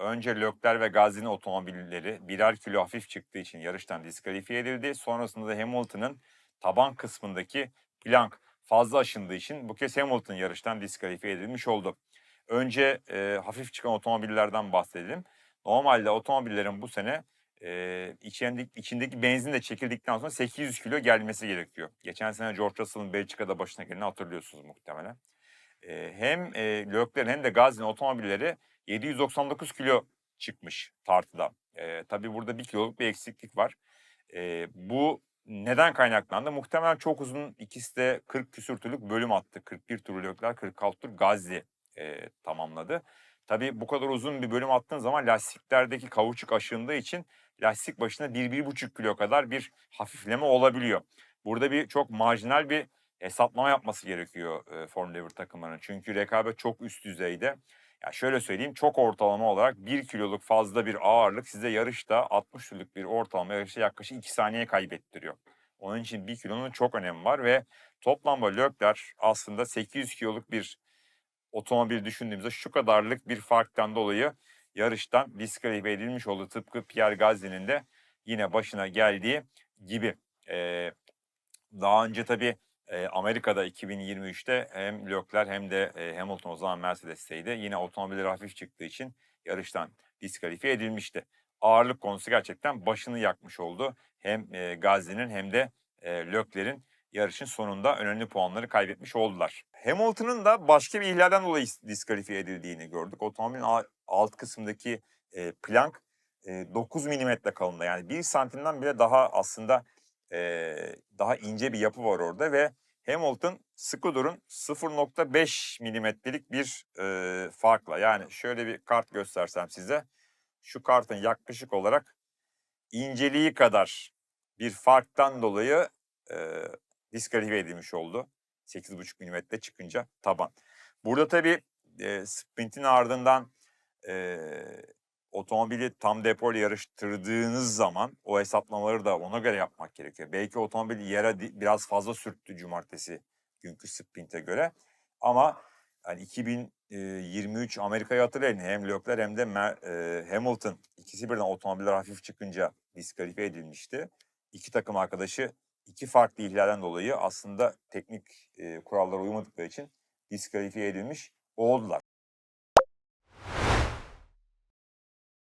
önce Lökler ve Gazi'nin otomobilleri birer kilo hafif çıktığı için yarıştan diskalifiye edildi. Sonrasında da Hamilton'ın taban kısmındaki plank fazla aşındığı için bu kez Hamilton yarıştan diskalifiye edilmiş oldu. Önce e, hafif çıkan otomobillerden bahsedelim. Normalde otomobillerin bu sene e, içindeki, içindeki benzin de çekildikten sonra 800 kilo gelmesi gerekiyor. Geçen sene George Russell'ın Belçika'da başına geleni hatırlıyorsunuz muhtemelen. E, hem e, Leclerc'in hem de Gazi'nin otomobilleri 799 kilo çıkmış tartıda. E, tabii burada bir kiloluk bir eksiklik var. E, bu neden kaynaklandı? Muhtemelen çok uzun ikisi de 40 küsür turluk bölüm attı. 41 tur Leclerc, 46 tur Gazi e, tamamladı. Tabii bu kadar uzun bir bölüm attığın zaman lastiklerdeki kauçuk aşındığı için lastik başına 1-1,5 kilo kadar bir hafifleme olabiliyor. Burada bir çok marjinal bir hesaplama yapması gerekiyor e, Formula 1 takımlarının. Çünkü rekabet çok üst düzeyde. Ya şöyle söyleyeyim çok ortalama olarak 1 kiloluk fazla bir ağırlık size yarışta 60 kiloluk bir ortalama yarışta yaklaşık 2 saniye kaybettiriyor. Onun için 1 kilonun çok önemi var ve toplamda Lökler aslında 800 kiloluk bir otomobil düşündüğümüzde şu kadarlık bir farktan dolayı yarıştan diskalifiye edilmiş oldu. Tıpkı Pierre Gasly'nin de yine başına geldiği gibi. Ee, daha önce tabii Amerika'da 2023'te hem Leclerc hem de e, Hamilton o zaman Mercedes'teydi. Yine otomobilleri hafif çıktığı için yarıştan diskalifiye edilmişti. Ağırlık konusu gerçekten başını yakmış oldu. Hem Gasly'nin hem de e, yarışın sonunda önemli puanları kaybetmiş oldular. Hamilton'ın da başka bir ihlalden dolayı diskalifiye edildiğini gördük. Otomobilin alt kısmındaki plank e, 9 milimetre kalınlığı yani 1 santimden bile daha aslında e, daha ince bir yapı var orada ve Hamilton Scudder'ın 0.5 milimetrelik bir e, farkla yani şöyle bir kart göstersem size şu kartın yaklaşık olarak inceliği kadar bir farktan dolayı e, diskalifiye edilmiş oldu. 8,5 milimetre çıkınca taban. Burada tabii e, sprintin ardından e, otomobili tam depoyla yarıştırdığınız zaman o hesaplamaları da ona göre yapmak gerekiyor. Belki otomobil yere biraz fazla sürttü cumartesi günkü sprinte göre. Ama yani 2023 Amerika'yı hatırlayın hem Leclerc hem de Mer- e, Hamilton ikisi birden otomobiller hafif çıkınca diskalifiye edilmişti. İki takım arkadaşı iki farklı ihlalden dolayı aslında teknik e, kurallara uymadıkları için diskalifiye edilmiş oldular.